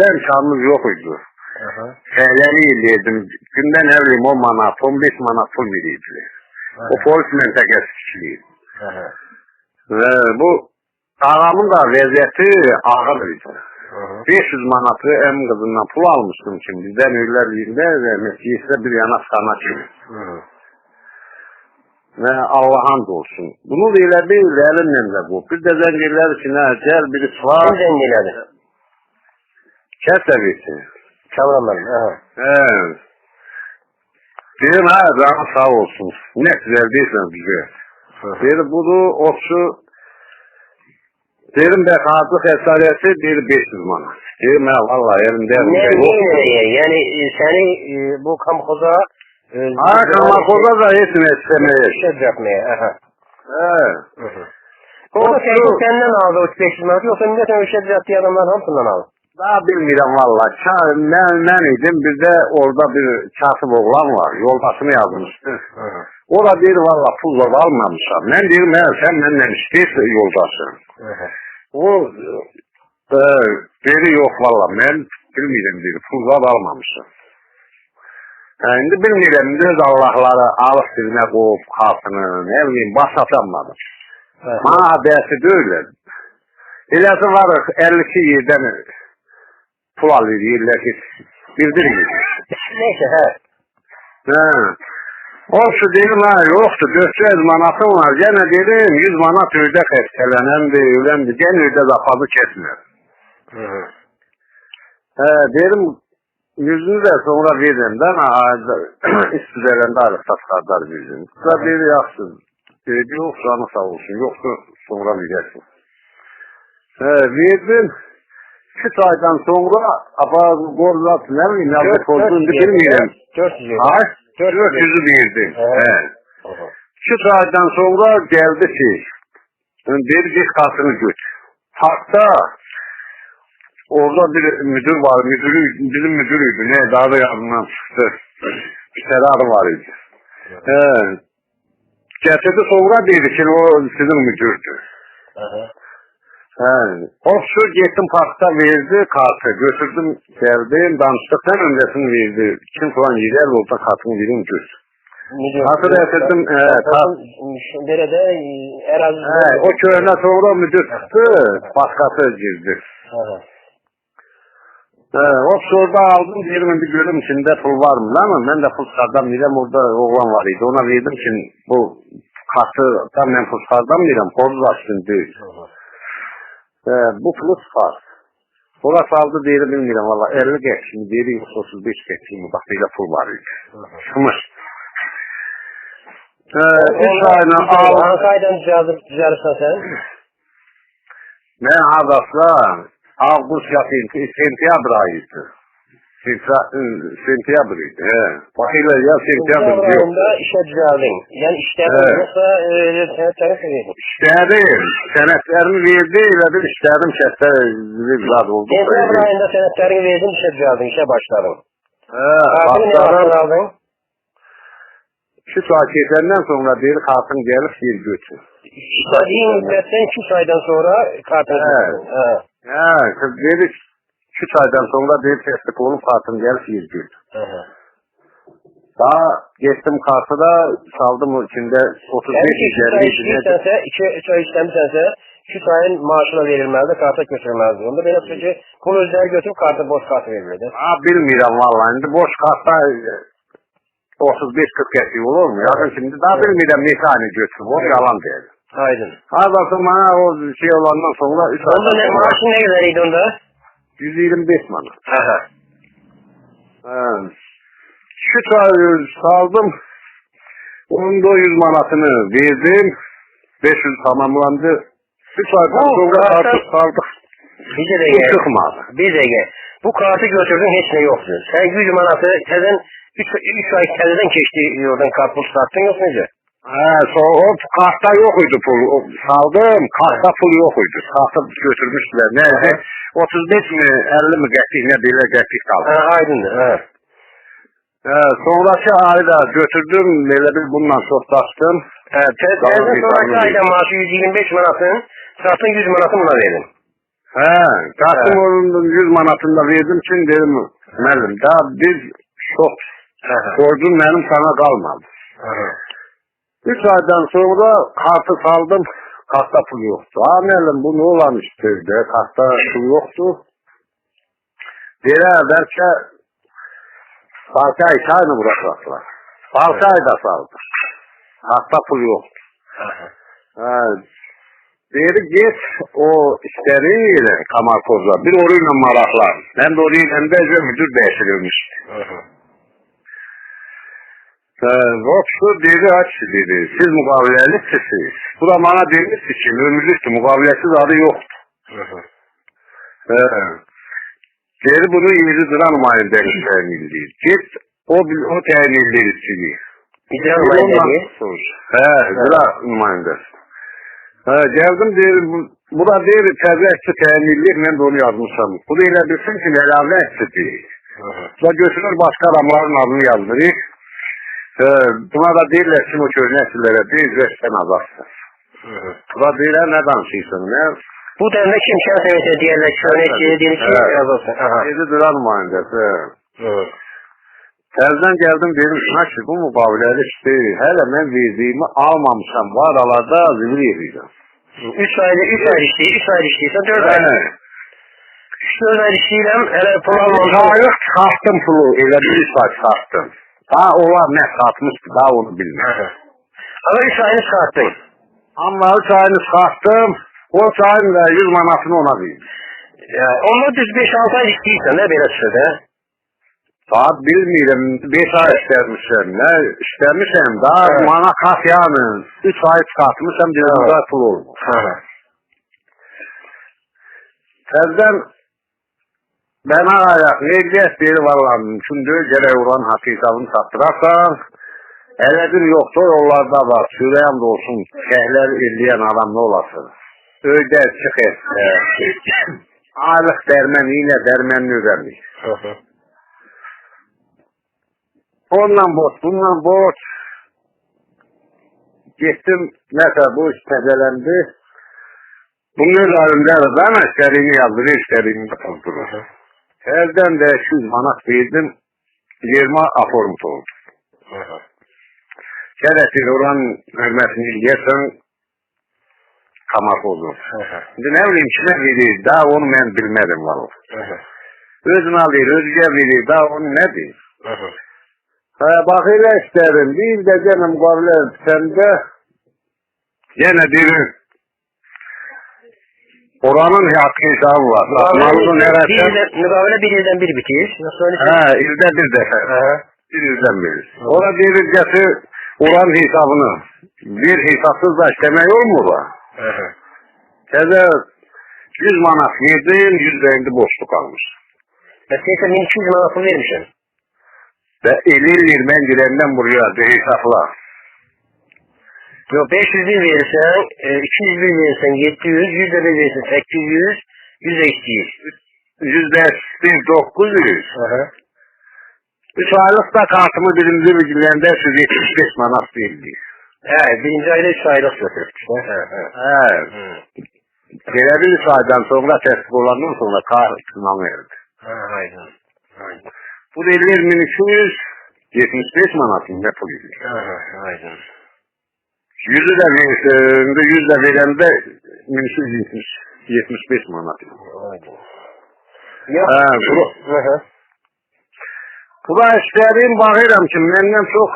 imkanımız yok idi. Eğleni eləyirdim. Gündə nə bilim 10 manat, 15 manat pul verirdilər. O polis məntəqəsi tikiliydi. Aha. Və bu ağamın da vəziyyəti ağır idi. Aha. 500 manatı əmin qızından pul almışdım ki, bizdən öylər birində və məsiyyə bir yana sana kimi. Hı. Və Allah hamd olsun. Bunu da elə deyil, əlimlə də bu. Bir ellər ki, nə, gəl biri var, Kim versin. Kameraman. Aha. Hə. Deyim, hə, canı sağ olsun. Nə güzel deyirsən bizə. Deyir, budur, otçu, deyim, bəxarlıq əsarəsi deyir 500 manat. Deyim, hə, valla, elimdə Ne, elimdə ne, yox. ne, yani e, seni e, bu kamkoza e, Ha, kamakoza da nə istəməyir. şey yapmaya. Aha. Hı. O da Otçu, seni senden aldı o 500 manat yoksa millete o şey yaptığı adamların hamısından aldı. Daha bilmirəm valla. Mən, mən idim, bir də orada bir kasıb oğlan var, yoldaşını yazmışdı. Hı hı. O da deyir, valla pul da almamışam. Hə, sən mənlə istəyirsən yoldaşın. Hı hı. O e, dedi yox valla mən bilmirəm dedi pul zad almamışam. Hə, indi bilmirəm öz Allahları alıq dilinə qoyub xalqını nə bileyim baş atanmadım. Hı. Mana hadəsi deyil. Eləsi var 52 yerdən pul alır yerlər ki bildirmir. Neyse he. Hə. O şu deyir ha yoxdur 400 manatım var. Gene dedim 100 manat ördək xəstələnəndir, öləndir. Gene ördək zapazı kesmir. Hı hı. Hə, dedim yüzünü də sonra verirəm də istidərəndə arıqsa çıxardar yüzünü. Qısa deyir yaxşı. Dedi yox canı sağ olsun. Yoxdur sonra verərsin. Hə, verdim. 2 aydan sonra apa qorlat nə bilim yazdı Dört- pozdu dört bilmirəm. Dört yüz Ha? Dört 400'ü verdi. Evet. Şu saatten sonra geldi şey. Dedi git kasını göt. Parkta orada bir müdür var. Müdürü, bizim müdürüydü. Ne daha da yanından çıktı. Bir adı var idi. He. Getirdi sonra dedi ki o sizin müdürdü. Hı hı. He. O şu gittim parkta verdi kartı. Götürdüm geldim danıştıktan öncesini verdi. Kim falan gider orada kartını verin. Milyon. Hatır ettim. E, Derede erazi. He, o köyüne sonra müdür çıktı, başkası girdi. Hı hı. He, o sorda aldım, dedim bir görüm içinde pul var mı? Ama ben de çıkardım, dedim orada oğlan var idi. Ona verdim ki bu kartı ben pul çıkardım dedim, poz açtın değil. He, bu pulu çıkar. Orası aldı dedim bilmiyorum valla 50 geçti mi dedi yoksa 35 geçti mi bak böyle pul var idi. Çıkmış. He, üç aldım. Ankara'dan düzeldir, düzelirsen sen. Ne adasla Ağustos yapayım ki sentyabr ayıydı. Düzeldir yok. ayında işe düzeldin. Yani işlerin Evet. yoksa e, sen tarif edin. İşlerim. Senetlerimi verdi. Öyle bir işlerim bir zad oldu. Sentyabr ayında senetlerini verdin, işe düzeldin, işe başladın. He. Kartını ne Başlarım. vaktin aldın? Şu saat geçenden sonra bir kartın gelip bir götür. İstediğin müddetten 2 aydan sonra kartını Evet. Ha. He. Kız dedi şu aydan sonra bir teslik olup kartın gelip hı. Daha geçtim kartı da saldım içinde 35 Yani iki üç ay 50 işliysense, iki üç ay işlemişsense, üç ayın maaşına verilmezdi, karta götürülmezdi. Onda böyle sürece pul özel götürüp kartı boş kartı verilirdi. Ha bilmirəm valla. İndi boş kartda 35-40 qəti olur mu? Yaxın şimdi daha bilmirəm neçə ayını götürüb. O yalan deyil. Aydın. Hazırsı bana o şey olandan sonra 3 Onda ne maaşın ne kadarıydı onda? 125 manat. Aha. Ha. Şu çayı saldım. Onun da 100 manatını verdim. 500 tamamlandı. Şu çaydan Bu sonra kartı- artık saldık. Bize de gel. çıkmadı. Bize gel. Bu kartı götürdün hiç ne yoktu. Sen 100 manatı tezden 3, 3 ay tezden geçti oradan karpuz sattın yok muydu? He, so, o kartta yok idi pul. O, saldım, kartta pul yok idi. Satıp götürmüşler. Neydi? 35 mi, 50 mi qəpik, ne belə qəpik kaldı. aydın. Ha. He, sonraki ayda götürdüm, böyle bir bununla te- Tamam, tezden sonraki ayda maaşı 125 manatın, sattın 100 manatı buna verdin. He, Kasım onun 100 manatında verdim için dedim müəllim daha biz hı. borcum benim sana kalmadı. Hı hı. Üç aydan sonra kartı saldım. Kartta pul yoktu. Ha müəllim bu ne olan iştir de kartta pul yoktu. Belə belki Balta ay çayını bıraktılar. Balta ay da saldı. Kartta pul yoktu. Deyir git o işleriyle kamarkozla bir oruyla maraklan. Ben de orayla bence müdür değiştirilmiş. Hı. Yoksa dedi aç dedi. Siz mukaveleliksiniz. Bu da bana demişti ki ömürlüktü. Mukavelesiz adı yoktu. He. Geri bunu yedi lira numarayı teminli. Git o, o teminli istedi. İcra numarayı He, lira numarayındası. He, geldim deyir, bu, bu da deyir təzə işçi təminli, mən də onu yazmışam. Bu da elə bilsin ki, əlavə işçidir. Hı hı. Və götürür başqa adamların adını yazdırır. Hə, buna da deyirlər ki, o köhnə əsirlərə deyir, ver sən azadsan. Buna deyirlər, nə danışırsan, nə? Bu dəndə kim şəxs evetə hə, deyirlər, köhnə əsirə deyir ki, hə, azadsan. Dedi Duran müayəndəsi. Təzdən gəldim dedim şuna ki, bu müqaviləli işdir. Hələ mən verdiyimi almamışam, var alada zibir yedirəm. 3 ayda 3 ay işləyir, 3 ay işləyirsə 4 ay. 3-4 ay işləyirəm, hələ pul almamışam. Yox, çıxartdım pulu, elə 1 saat çıxartdım. Daha onlar nə satmışdı daha onu hı. Ama üç ayını çıkarttın. Amma üç ayını çıxartdım. O çayın da 100 manatını ona verdim. Ya, onunla düz beş altı ay işliysen ne böyle sürede? Saat bilmirəm. 5 ay işləmişəm. Nə işləmişəm. Daha Evet. mana kafiyanın. 3 ay çıxartmışam. Bir Evet. pul olmuş. Hı. Bana ayak necət deyir valla mümkündür. Gərək oran haqq hesabını satdırarsan. Elə bir yoxdur yollarda var. Sürəyəm də olsun. Şəhlər eləyən adam nə olasın? Öydə çıx et. Aylıq dərmən, ödəmiş. Hı hı. Ondan borç, bundan borç. Getdim, məsəl bu iş təzələndi. Bunun üzərində də ben işlərini yazdırır, işlərini yazdırır. Hərdən də 200 manat verdim, 20 aformut oldu. Şərəfin oranın hörmətini eləyərsən, kamak olur. İndi nə bileyim kimə verir, daha onu mən bilmədim valla. Özünə alır, özgə verir, daha onu hı. Hə, bax elə istərim. Bir də yenə müqavilə bitəndə yenə deyir oranın haqqı hesabı var. Bir nərəsə yılda- Mukavele bir yıldan bir bitiyor. Nasıl öyle? hə, ildə bir dəfə. Hı hı. Bir ildən verir. Ora deyir gətir oranın hesabını. Bir hesabsız da işləmək olmur da. Hı. Təzə 100 manat verdim, 100 də indi boşluq qalmış. Mesela 1200 manatı vermişsin. Və eləyir mən girəndən buraya de hesabla. Yok 500 bin verirsen, e, 200 bin verirsen 700, 100 de verirsen 800, 100 de istiyor. Yüzdə 900. Hı hı. Üç aylık da kartımı birinci bilgilerinde 175 manat verildi. He, birinci ayda 3 aylık götürdük. He, he. He. Hı. Belə bir üç aydan sonra təsdiq olandan sonra verdi. Ha, aydın. Aydın. Bu verilir 1275 manat ne pul. Ha, ha, aydın. Yüzü de verirdi, yüz de verende 1275 manat. Aydın. Ya. He, bu, Hı hı. bu da işlerim bakıram ki benden çok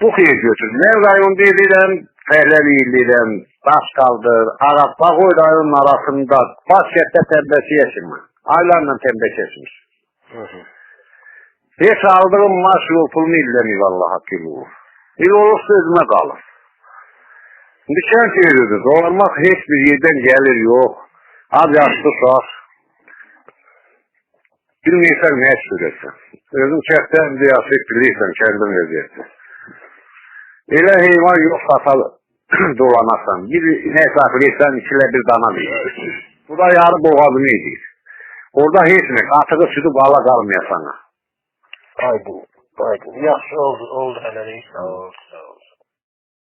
bu yer götür. Ben rayonda edirəm, fəhləli edirəm, daş kaldır, Arap Bağoy rayonun arasında basketle təmbəki yaşımı. Aylarla hı. Heç aldığım maaş yol pulunu illemiyor Allah hakkı bu. Bir olursa özüme kalır. Kent yeridir. Dolanmak hiçbir yerden gelir yok. Az yaşlı sağ. Bilmiyorsan ne sürersen. Özün çekten bir asık bilirsen kendin vaziyette. Elə heyvan yok satalı dolanasan. Bir ne saklıysan içine bir dana verir. Bu da yarı boğazını edir. Orada hiç mi? Atığı sütü bala kalmıyor sana. Aydın. Aydın. Yaxşı oldu, oldu reis. Sağ ol, sağ ol.